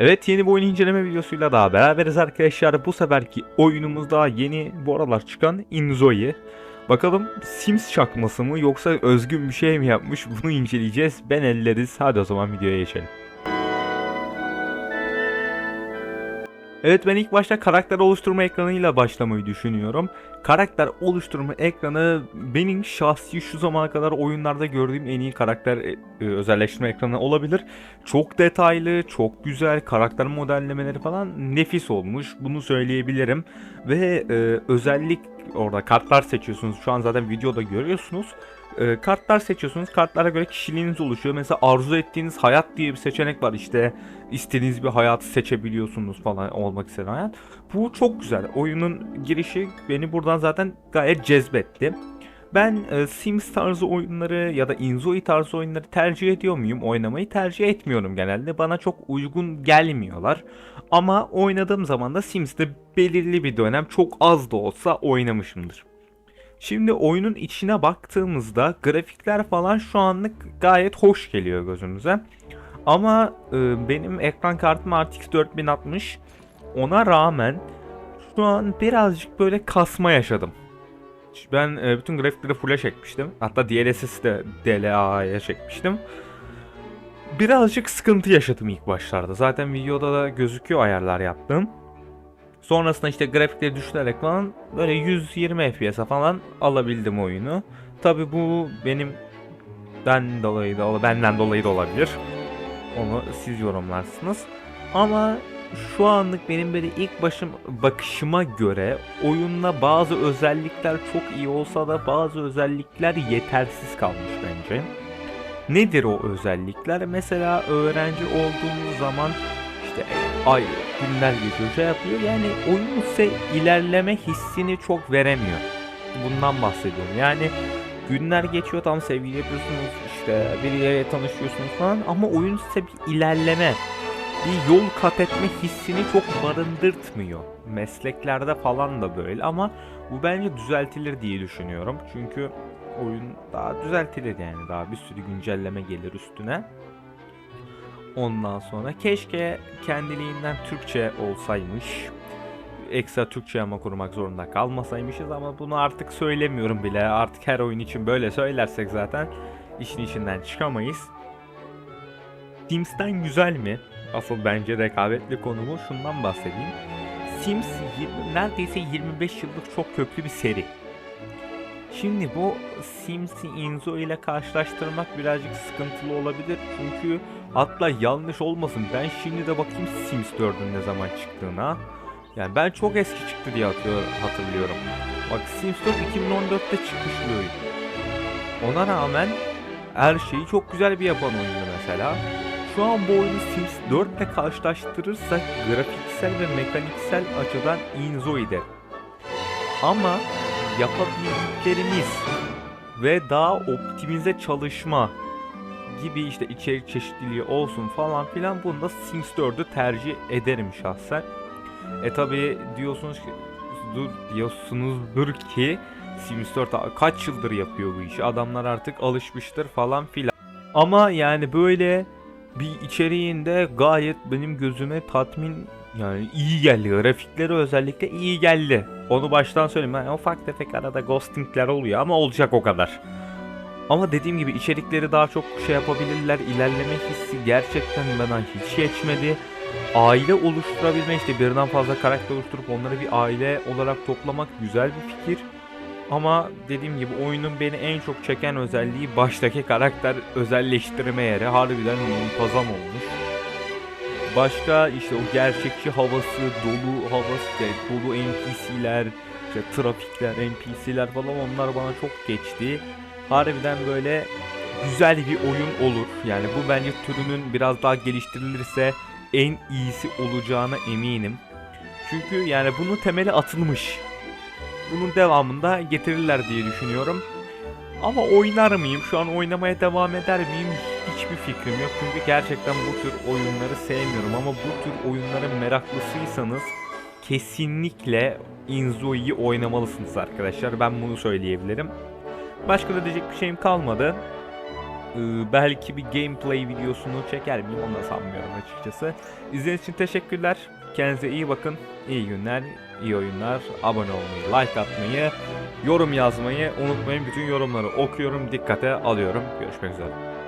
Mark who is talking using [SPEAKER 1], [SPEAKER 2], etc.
[SPEAKER 1] Evet yeni bir oyun inceleme videosuyla daha beraberiz arkadaşlar. Bu seferki oyunumuz daha yeni bu aralar çıkan Inzoi. Bakalım Sims çakması mı yoksa özgün bir şey mi yapmış bunu inceleyeceğiz. Ben elleriz. Hadi o zaman videoya geçelim. Evet ben ilk başta karakter oluşturma ekranıyla başlamayı düşünüyorum. Karakter oluşturma ekranı benim şahsi şu zamana kadar oyunlarda gördüğüm en iyi karakter e, e, özelleştirme ekranı olabilir. Çok detaylı, çok güzel karakter modellemeleri falan nefis olmuş. Bunu söyleyebilirim. Ve e, özellik orada kartlar seçiyorsunuz. Şu an zaten videoda görüyorsunuz. E, kartlar seçiyorsunuz. Kartlara göre kişiliğiniz oluşuyor. Mesela arzu ettiğiniz hayat diye bir seçenek var. İşte istediğiniz bir hayatı seçebiliyorsunuz falan olmak istediğin hayat. Bu çok güzel. Oyunun girişi beni buradan zaten gayet cezbetti. Ben e, Sims tarzı oyunları ya da Inzoi tarzı oyunları tercih ediyor muyum? Oynamayı tercih etmiyorum genelde. Bana çok uygun gelmiyorlar. Ama oynadığım zaman da Sims'te belirli bir dönem çok az da olsa oynamışımdır. Şimdi oyunun içine baktığımızda grafikler falan şu anlık gayet hoş geliyor gözümüze. Ama e, benim ekran kartım RTX 4060 ona rağmen şu an birazcık böyle kasma yaşadım. Ben e, bütün grafikleri full'e çekmiştim. Hatta DLSS'i de DLA'ya çekmiştim. Birazcık sıkıntı yaşadım ilk başlarda. Zaten videoda da gözüküyor ayarlar yaptığım. Sonrasında işte grafikleri düşürerek falan böyle 120 FPS'e falan alabildim oyunu. Tabi bu benim ben dolayı da benden dolayı da olabilir. Onu siz yorumlarsınız. Ama şu anlık benim böyle ilk başım bakışıma göre oyunda bazı özellikler çok iyi olsa da bazı özellikler yetersiz kalmış bence. Nedir o özellikler? Mesela öğrenci olduğunuz zaman işte ay günler geçiyor şey yapıyor. Yani oyun size ilerleme hissini çok veremiyor. Bundan bahsediyorum. Yani günler geçiyor tam sevgili yapıyorsunuz işte biriyle tanışıyorsunuz falan ama oyun size bir ilerleme bir yol kat etme hissini çok barındırtmıyor. Mesleklerde falan da böyle ama bu bence düzeltilir diye düşünüyorum. Çünkü oyun daha düzeltilir yani daha bir sürü güncelleme gelir üstüne. Ondan sonra keşke kendiliğinden Türkçe olsaymış. Ekstra Türkçe ama kurmak zorunda kalmasaymışız ama bunu artık söylemiyorum bile. Artık her oyun için böyle söylersek zaten işin içinden çıkamayız. Sims'ten güzel mi? Asıl bence rekabetli konumu şundan bahsedeyim. Sims 20, neredeyse 25 yıllık çok köklü bir seri. Şimdi bu Sims'i Inzo ile karşılaştırmak birazcık sıkıntılı olabilir. Çünkü hatta yanlış olmasın ben şimdi de bakayım Sims 4'ün ne zaman çıktığına. Yani ben çok eski çıktı diye hatırlıyor- hatırlıyorum. Bak Sims 4 2014'te çıkmış bir oyun. Ona rağmen her şeyi çok güzel bir yapan oyundu mesela. Şu an bu oyunu Sims 4 ile karşılaştırırsak grafiksel ve mekaniksel açıdan Inzoi'de. Ama yapabildiklerimiz ve daha optimize çalışma gibi işte içerik çeşitliliği olsun falan filan bunda Sims 4'ü tercih ederim şahsen. E tabi diyorsunuz ki dur diyorsunuzdur ki Sims 4 kaç yıldır yapıyor bu işi. Adamlar artık alışmıştır falan filan. Ama yani böyle bir içeriğinde gayet benim gözüme tatmin yani iyi geldi. Grafikleri özellikle iyi geldi. Onu baştan söyleyeyim. Yani ufak tefek arada ghostingler oluyor ama olacak o kadar. Ama dediğim gibi içerikleri daha çok şey yapabilirler. İlerleme hissi gerçekten bana hiç geçmedi. Aile oluşturabilme işte birden fazla karakter oluşturup onları bir aile olarak toplamak güzel bir fikir. Ama dediğim gibi oyunun beni en çok çeken özelliği baştaki karakter özelleştirme yeri. Harbiden muntazam olmuş. Başka işte o gerçekçi havası, dolu havası, işte dolu NPC'ler, işte trafikler, NPC'ler falan onlar bana çok geçti. Harbiden böyle güzel bir oyun olur. Yani bu bence türünün biraz daha geliştirilirse en iyisi olacağına eminim. Çünkü yani bunun temeli atılmış. Bunun devamında getirirler diye düşünüyorum. Ama oynar mıyım? Şu an oynamaya devam eder miyim? Hiçbir fikrim yok. Çünkü gerçekten bu tür oyunları sevmiyorum. Ama bu tür oyunların meraklısıysanız kesinlikle Inzo'yu oynamalısınız arkadaşlar. Ben bunu söyleyebilirim. Başka da diyecek bir şeyim kalmadı. Ee, belki bir gameplay videosunu çeker miyim onu da sanmıyorum açıkçası. İzlediğiniz için teşekkürler. Kendinize iyi bakın. İyi günler, iyi oyunlar. Abone olmayı, like atmayı, yorum yazmayı unutmayın. Bütün yorumları okuyorum, dikkate alıyorum. Görüşmek üzere.